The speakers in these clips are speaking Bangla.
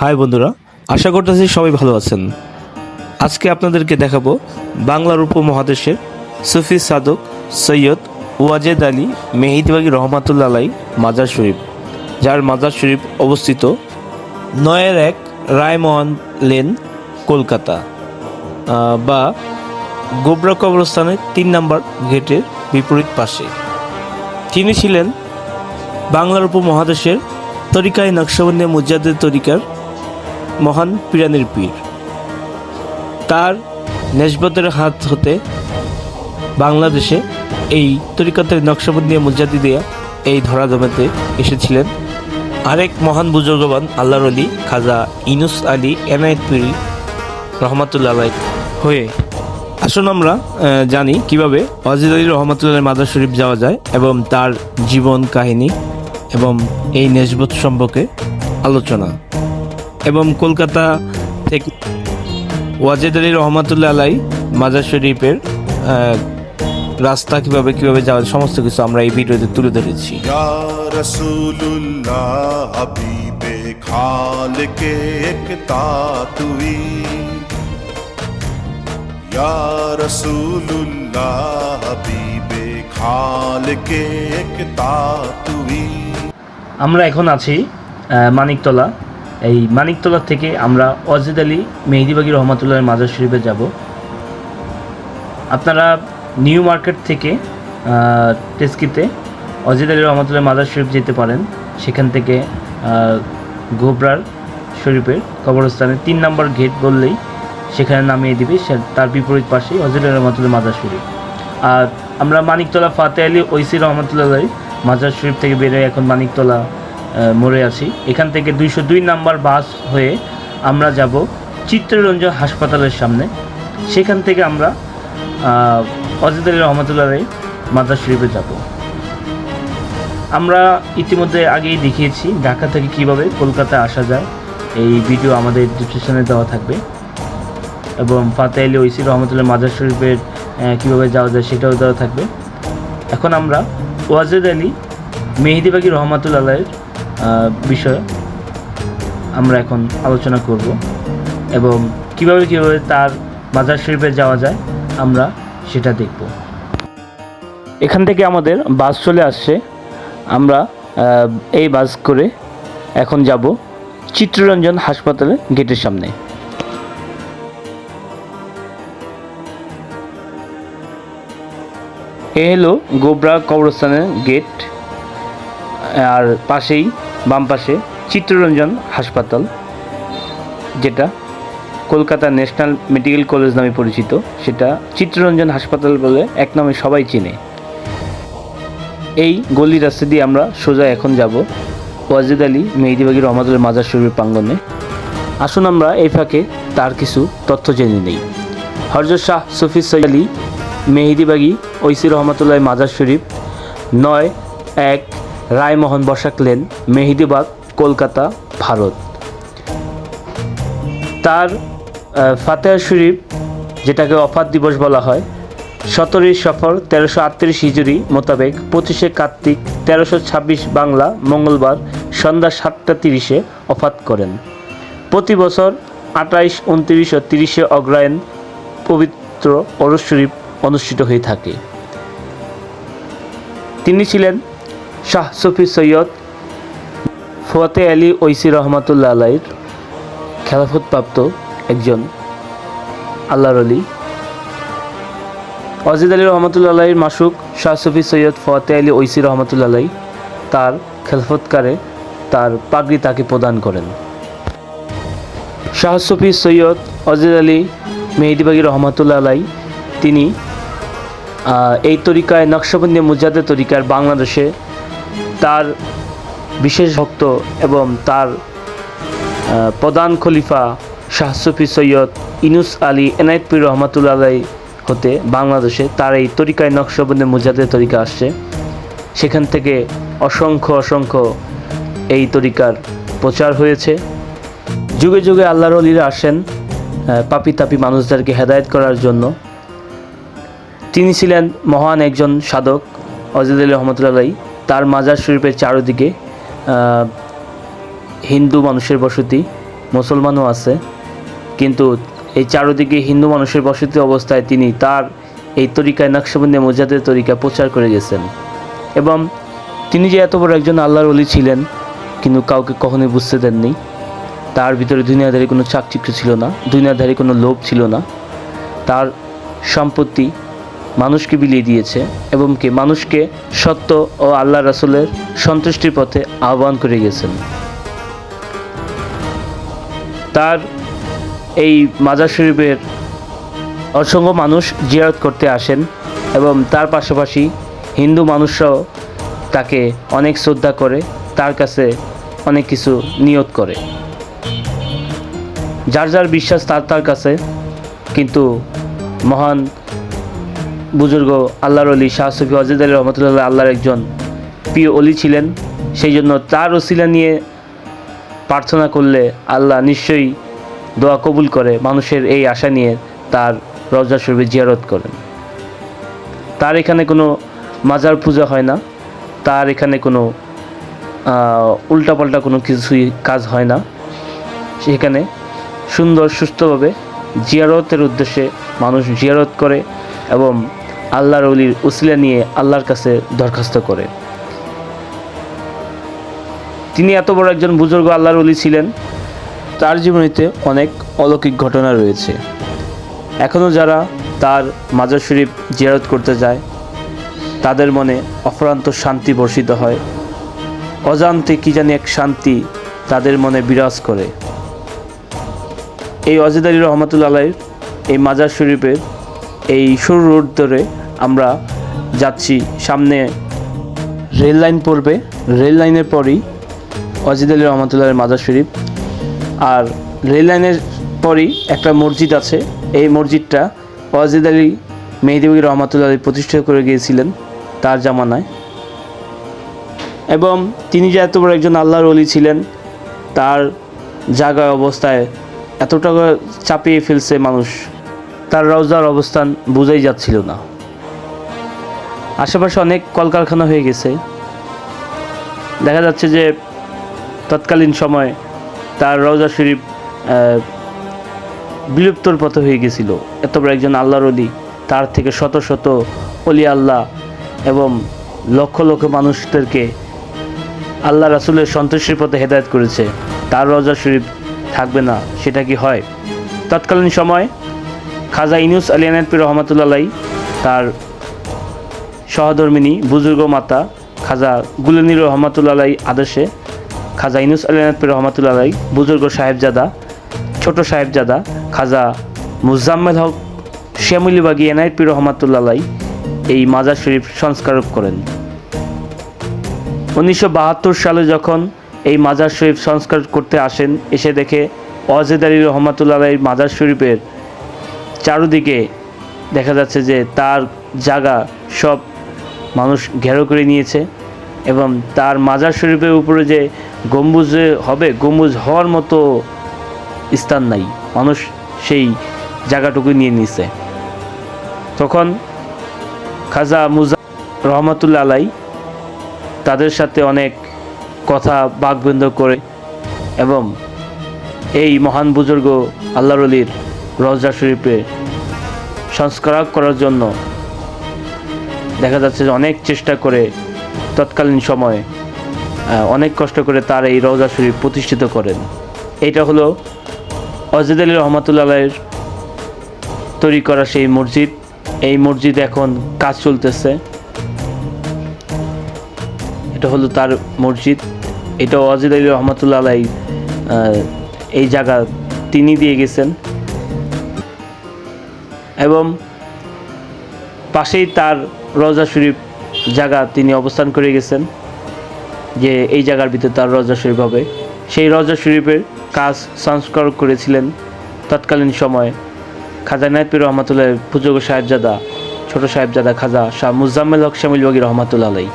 হাই বন্ধুরা, আশা করতেছি সবাই ভালো আছেন। আজকে আপনাদেরকে দেখাবো বাংলার উপমহাদেশের সুফি সাদক সৈয়দ ওয়াজেদ আলী মেহিদিবাগি রহমাতুল্লা আলাই মাজার শরীফ, যার মাজার শরীফ অবস্থিত নয়ের এক রায়মোহন লেন, কলকাতা বা গোবরা কবরস্থানের তিন নম্বর গেটের বিপরীত পাশে। তিনি ছিলেন বাংলার উপমহাদেশের তরিকায় নকশবন্দিয়া মুজাদ্দের তরিকার মহান পিরানের পীর। তার নেশবতের হাত হতে বাংলাদেশে এই তরিকাতের নকশবন্দিয়া মুজাদ্দিদিয়া এই ধরাধামেতে এসেছিলেন আরেক মহান বুজুর্গবান আল্লাহর আলী খাজা ইনুস আলী এনায়েত পীর রহমাতুল্লাহ আলাই হয়ে, আসুন আমরা জানি কীভাবে ওয়াজিদ আলী রহমতুল্লাহ মাদার শরীফ যাওয়া যায় এবং তার জীবন কাহিনী এবং এই নেসবত সম্পর্কে আলোচনা। এবং কলকাতা থেকে ওয়াজেদ আলী রহমাতুল্লা আলাই মাজার শরীফের রাস্তা কীভাবে কীভাবে যাওয়া সমস্ত কিছু আমরা এই ভিডিওতে তুলে ধরেছি। আমরা এখন আছি মানিকতলা। এই মানিকতলা থেকে আমরা অজিদ আলী মেহেদিবাগি রহমতুল্লাহ মাজার শরীফে যাব। আপনারা নিউ মার্কেট থেকে টেস্কিতে অজিদ আলী রহমতুল্লাহ মাজার শরীফ যেতে পারেন। সেখান থেকে গোবরার শরীফের কবরস্থানে তিন নম্বর গেট বললেই সেখানে নামিয়ে দিবে। তার বিপরীত পাশেই অজিদ আলী রহমতুল্লাহ মাজার শরীফ। আর আমরা মানিকতলা ফাতে আলী ঐসি রহমতুল্লাহ মাজার শরীফ থেকে বেরোয় এখন মানিকতলা মোড়ে আছি। এখান থেকে দুইশো দুই নাম্বার বাস হয়ে আমরা যাব চিত্ররঞ্জন হাসপাতালের সামনে। সেখান থেকে আমরা অজিদ আলী রহমতুল্লাহ মাজার শরীফে যাব। আমরা ইতিমধ্যে আগেই দেখিয়েছি ঢাকা থেকে কীভাবে কলকাতায় আসা যায়। এই ভিডিও আমাদের ডিসক্রিপশনে দেওয়া থাকবে। এবং ফাতে আলী ঐসি রহমতুল্লাহ মাজার শরীফের কীভাবে যাওয়া যায় সেটাও দেওয়া থাকবে। এখন আমরা ওয়াজেদ আলী মেহেদিবাগি রহমাতুল্লাহের বিষয়ে আমরা এখন আলোচনা করব এবং কীভাবে কীভাবে তার মাজার শরীফে যাওয়া যায় আমরা সেটা দেখব। এখান থেকে আমাদের বাস চলে আসছে। আমরা এই বাস করে এখন যাব চিত্ররঞ্জন হাসপাতালের গেটের সামনে। এ হলো গোবরা কবরস্থানের গেট, আর পাশেই বাম পাশে চিত্তরঞ্জন হাসপাতাল, যেটা কলকাতা ন্যাশনাল মেডিকেল কলেজ নামে পরিচিত। সেটা চিত্তরঞ্জন হাসপাতাল বলে এক নামে সবাই চেনে। এই গলি রাস্তা দিয়ে আমরা সোজা এখন যাব ওয়াজিদ আলী মেহেদিবাগি রহমতুল্লাহ মাজার শরীফের প্রাঙ্গনে আসুন আমরা এই ফাঁকে তার কিছু তথ্য জেনে নেই। হরজত শাহ সফি সৈয়দ আলী মেহেদিবাগি ঐসি রহমতুল্লাহ মাজার শরীফ, নয় এক রায়মোহন বসাক লেন, মেহেদিবাগ, কলকাতা, ভারত। তার ফাতেহা শরীফ, যেটাকে অফাত দিবস বলা হয়, সতেরোই সফর, তেরোশো আটত্রিশ হিজুরি মোতাবেক পঁচিশে কার্তিক, তেরোশো ছাব্বিশ বাংলা মঙ্গলবার সন্ধ্যা সাতটা তিরিশে অফাত করেন। প্রতি বছর আঠাইশ, উনত্রিশ ও তিরিশে অগ্রায়ণ পবিত্র অরস শরীফ অনুষ্ঠিত হয়ে থাকে। তিনি ছিলেন শাহ সফি সৈয়দ ফতে আলী ঐসি রহমাতুল্লাহ আলাইর খেলাফতপ্রাপ্ত একজন আল্লাহর আলী অজিদ আলী রহমতুল্লা আলাইর মাসুক শাহ সফি সৈয়দ ফতে আলী ঐসি রহমতুল্লা আলাই তার খেলাফতকারে তার পাগড়ি তাকে প্রদান করেন। শাহ সফি সৈয়দ অজিদ আলী মেহেদিবাগি রহমতুল্লা আলাই তিনি এই তরিকায় নকশবন্দি মুজাদের তরিকার বাংলাদেশে তার বিশেষ ভক্ত এবং তার প্রধান খলিফা শাহ সফি সৈয়দ ইনুস আলী এনায়েতপুর রহমতুল্লা আলাই হতে বাংলাদেশে তার এই তরিকায় নকশবন্দি মুজাদের তরিকা আসছে। সেখান থেকে অসংখ্য অসংখ্য এই তরিকার প্রচার হয়েছে। যুগে যুগে আল্লাহর অলিরা আসেন পাপি তাপি মানুষদেরকে হেদায়েত করার জন্য। তিনি ছিলেন মহান একজন সাধক অজিদ আলী রহমতুল্লাহ তার মাজার শরীফের চারদিকে হিন্দু মানুষের বসতি, মুসলমানও আছে, কিন্তু এই চারদিকে হিন্দু মানুষের বসতি অবস্থায় তিনি তার এই তরিকায় নকশবন্দি মুজাদের তরিকা প্রচার করে গেছেন। এবং তিনি যে এত বড় একজন আল্লাহর অলি ছিলেন, কিন্তু কাউকে কখনোই বুঝতে দেননি। তার ভিতরে দুনিয়াদারি কোনো চাকচিক্য ছিল না দুনিয়াদারি কোনো লোভ ছিল না। তার সম্পত্তি মানুষকে বিলিয়ে দিয়েছে এবং কি মানুষকে সত্য ও আল্লাহ রাসুলের সন্তুষ্টির পথে আহ্বান করে গেছেন। তার এই মাজার শরীফের অসংখ্য মানুষ জিয়ারত করতে আসেন এবং তার পাশাপাশি হিন্দু মানুষরাও তাকে অনেক শ্রদ্ধা করে, তার কাছে অনেক কিছু নিয়ত করে। যার যার বিশ্বাস তার তার কাছে, কিন্তু মহান বুজুর্গ আল্লাহর অলি শাহ সফি অজিদ আলী রহমতুল্লাহ আল্লাহর একজন প্রিয় অলি ছিলেন। সেই জন্য তার ওসিলা নিয়ে প্রার্থনা করলে আল্লাহ নিশ্চয়ই দোয়া কবুল করে, মানুষের এই আশা নিয়ে তার রওজা শরীফে জিয়ারত করেন। তার এখানে কোনো মাজার পূজা হয় না, তার এখানে কোনো উল্টাপাল্টা কোনো কিছুই কাজ হয় না। সেখানে সুন্দর সুস্থভাবে জিয়ারতের উদ্দেশ্যে মানুষ জিয়ারত করে এবং আল্লাহর অলির উসিলা নিয়ে আল্লাহর কাছে দরখাস্ত করে। তিনি এত বড় একজন বুজুর্গ আল্লাহর অলি ছিলেন, তার জীবনীতে অনেক অলৌকিক ঘটনা রয়েছে। এখনও যারা তার মাজার শরীফ জিয়ারত করতে যায়, তাদের মনে অফুরান্ত শান্তি বর্ষিত হয়। অজান্তে কি জানি এক শান্তি তাদের মনে বিরাজ করে। এই অজিদ আলী রহমতুল্লা আলাইয়ের এই মাজার শরীফের এই সরু রোড ধরে আমরা যাচ্ছি সামনে রেল লাইন পড়বে। রেল লাইনের পরই অজিদ আলী রহমতুল্লাহের মাজার শরীফ। আর রেল লাইনের পরই একটা মসজিদ আছে। এই মসজিদটা ওয়াজিদ আলী মেহেদিবী রহমতুল্লাহ আলী প্রতিষ্ঠা করে গিয়েছিলেন তার জামানায়। এবং তিনি যে এত বড় একজন আল্লাহর অলি ছিলেন, তার জায়গায় অবস্থায় এতটা চাপিয়ে ফেলছে মানুষ। তার রওজার অবস্থান বোঝাই যাচ্ছিল না। আশেপাশে অনেক কলকারখানা হয়ে গেছে। দেখা যাচ্ছে যে তৎকালীন সময় তার রওজা শরীফ বিলুপ্তর পথে হয়ে গেছিল। এত বড় একজন আল্লাহর অলি তার থেকে শত শত অলি আল্লাহ এবং লক্ষ লক্ষ মানুষদেরকে আল্লাহ রাসুলের সন্তুষ্টির পথে হেদায়ত করেছে। তার রওজা শরীফ থাকবে না, সেটা কি হয়? তৎকালীন সময় খাজা ইনুস আলী আনায়তপীর রহমতুল্লাহ তার সহধর্মিনী বুজুর্গ মাতা খাজা গুলনির রহমতুল্লাহ আদর্শে খাজা ইনুস আলী আনায়তপীর রহমতুল্লাহ বুজুর্গ সাহেবজাদা, ছোট সাহেবজাদা খাজা মুজাম্মেল হক শ্যামলিবাগী এনায়তপীর রহমতুল্লাহ এই মাজার শরীফ সংস্কারক করেন। উনিশশো বাহাত্তর সালে যখন এই মাজার শরীফ সংস্কার করতে আসেন, এসে দেখে ওয়াজেদ আলী রহমতুল্লাহ মাজার শরীফের চারদিকে দেখা যাচ্ছে যে তার জায়গা সব মানুষ ঘেরো করে নিয়েছে এবং তার মাজার শরীফের উপরে যে গম্বুজ হবে, গম্বুজ হওয়ার মতো স্থান নাই। মানুষ সেই জায়গাটুকু নিয়ে নিছে। তখন খাজা মুজা রহমতুল্লা আলাই তাদের সাথে অনেক কথা বাকবৃন্দ করে এবং এই মহান বুজুর্গ আল্লাহর আলীর রওজা শরীফে সংস্কার করার জন্য দেখা যাচ্ছে যে অনেক চেষ্টা করে তৎকালীন সময়ে অনেক কষ্ট করে তার এই রওজা শরীফ প্রতিষ্ঠিত করেন। এটা হলো অজিদ আলী রহমতুল্লাহের তৈরি করা সেই মসজিদ। এই মসজিদ এখন কাজ চলতেছে। এটা হলো তার মসজিদ। এটা অজিদ আলী রহমতুল্লাহ এই জায়গা তিনি দিয়ে গেছেন। এবং পাশেই তার রওজা শরীফ জায়গা তিনি অবস্থান করে গেছেন, যে এই জায়গার ভিতরে তার রওজা শরীফ হবে। সেই রওজা শরীফের কাজ সংস্কার করেছিলেন তৎকালীন সময়ে খাজা নায়তপীর রহমতুল্লাহ পুজোগ সাহেবজাদা, ছোট সাহেবজাদা খাজা শাহ মুজাম্মেল হক শামিল বগি রহমতুল্লাহ আলাই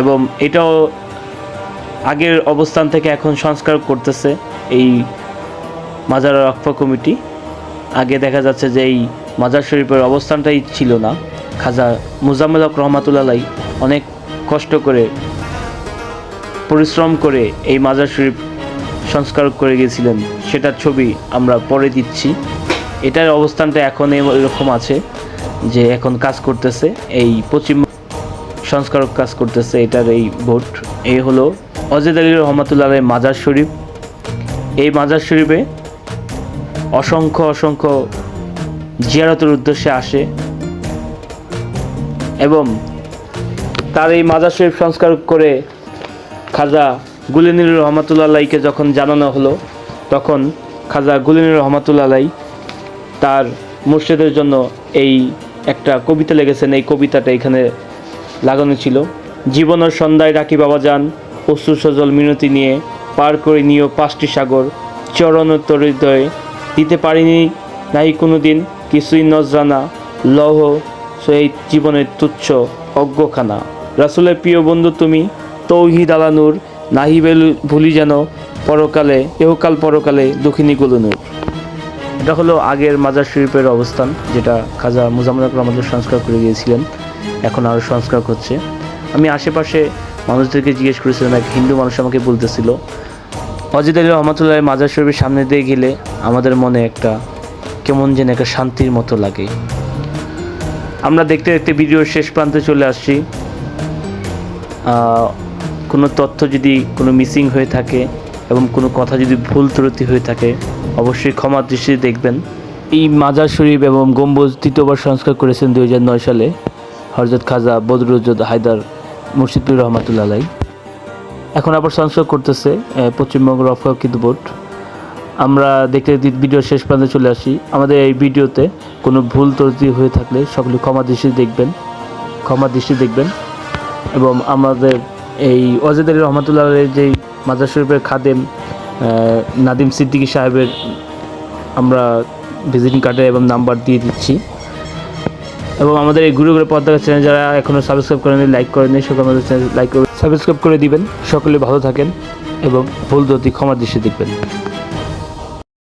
এবং এটাও আগের অবস্থান থেকে এখন সংস্কার করতেছে এই মাজার রক্ষা কমিটি। আগে দেখা যাচ্ছে যে এই মাজার শরীফের অবস্থানটাই ছিল না। খাজা মুজাম্মেল হক রহমাতুল্লাহ অনেক কষ্ট করে, পরিশ্রম করে এই মাজার শরীফ সংস্কার করে গেছিলেন সেটার ছবি আমরা পরে দিচ্ছি। এটার অবস্থানটা এখন এরকম আছে যে এখন কাজ করতেছে, এই পশ্চিম সংস্কারক কাজ করতেছে, এটার এই ভোট। এই হলো অজেদ আলী রহমতুল্লাহ মাজার শরীফ। এই মাজার শরীফে অসংখ্য অসংখ্য জিয়ারতের উদ্দেশ্যে আসে। এবং তার এই মাজার শরীফ সংস্কার করে খাজা গুলিনুর রহমতুল্লাহকে যখন জানানো হলো, তখন খাজা গুলিনুর রহমতুল্লাহ তার মুর্শিদের জন্য এই একটা কবিতা লেগেছেন এই কবিতাটা এখানে লাগানো ছিল। জীবনের সন্ধ্যায় রাখি বাবা যান, অশ্রু সজল মিনতি নিয়ে পার করে নিও পাঁচটি সাগর, চরণ হৃদয়ে। দিতে পারিনি নাই কোনো দিন কিছুই নজরানা, লহ সেই জীবনের তুচ্ছ অজ্ঞখানা। রাসুলের প্রিয় বন্ধু তুমি, তৌহিদ আলানুর, নাহিবেলু ভুলি যেন, পরকালে, এহকাল পরকালে দক্ষিণী গুলনুর এটা হলো আগের মাজার শরীফের অবস্থান, যেটা খাজা মুজাম্মদ রহমতুল সংস্কার করে গিয়েছিলেন এখন আরও সংস্কার করছে আমি আশেপাশে মানুষদেরকে জিজ্ঞেস করেছিলাম, এক হিন্দু মানুষ আমাকে বলতেছিল, অজিত আলী রহমতুল্লাহ মাজার শরীফের সামনে দিয়ে গেলে আমাদের মনে একটা কেমন যেন একটা শান্তির মতো লাগে। আমরা দেখতে দেখতে ভিডিওর শেষ প্রান্তে চলে আসছি। কোনো তথ্য যদি কোনো মিসিং হয়ে থাকে এবং কোনো কথা যদি ভুল ত্রুটি হয়ে থাকে, অবশ্যই ক্ষমা দৃষ্টিতে দেখবেন। এই মাজার শরীফ এবং গম্বুজ তৃতীয়বার সংস্কার করেছেন দু হাজার নয় সালে হরজত খাজা বদরুজ্জত হায়দার মুর্শিদুর রহমাতুল্লাহ। এখন আবার সংস্কার করতেছে পশ্চিমবঙ্গ রফাকিত বোর্ড আমরা দেখতে ভিডিও শেষ পর্যন্ত চলে আসি। আমাদের এই ভিডিওতে কোনো ভুল ত্রুটি হয়ে থাকলে সকলে ক্ষমা দৃষ্টি দেখবেন, ক্ষমা দৃষ্টি দেখবেন এবং আমাদের এই অজেদ আলী রহমতুল্লাহ যেই মাজার শরীফের খাদেম নাদিম সিদ্দিকী সাহেবের আমরা ভিজিটিং কার্ডে এবং নাম্বার দিয়ে দিচ্ছি। এবং আমাদের এই গুরু গুরু পদ্মা চ্যানেল যারা এখনও সাবস্ক্রাইব করেনি লাইক করেনি সকলে আমাদের চ্যানেল লাইক করে সাবস্ক্রাইব করে দিবেন। সকলে ভালো থাকেন এবং ভুল ত্রুটি ক্ষমা দৃষ্টি দেখবেন।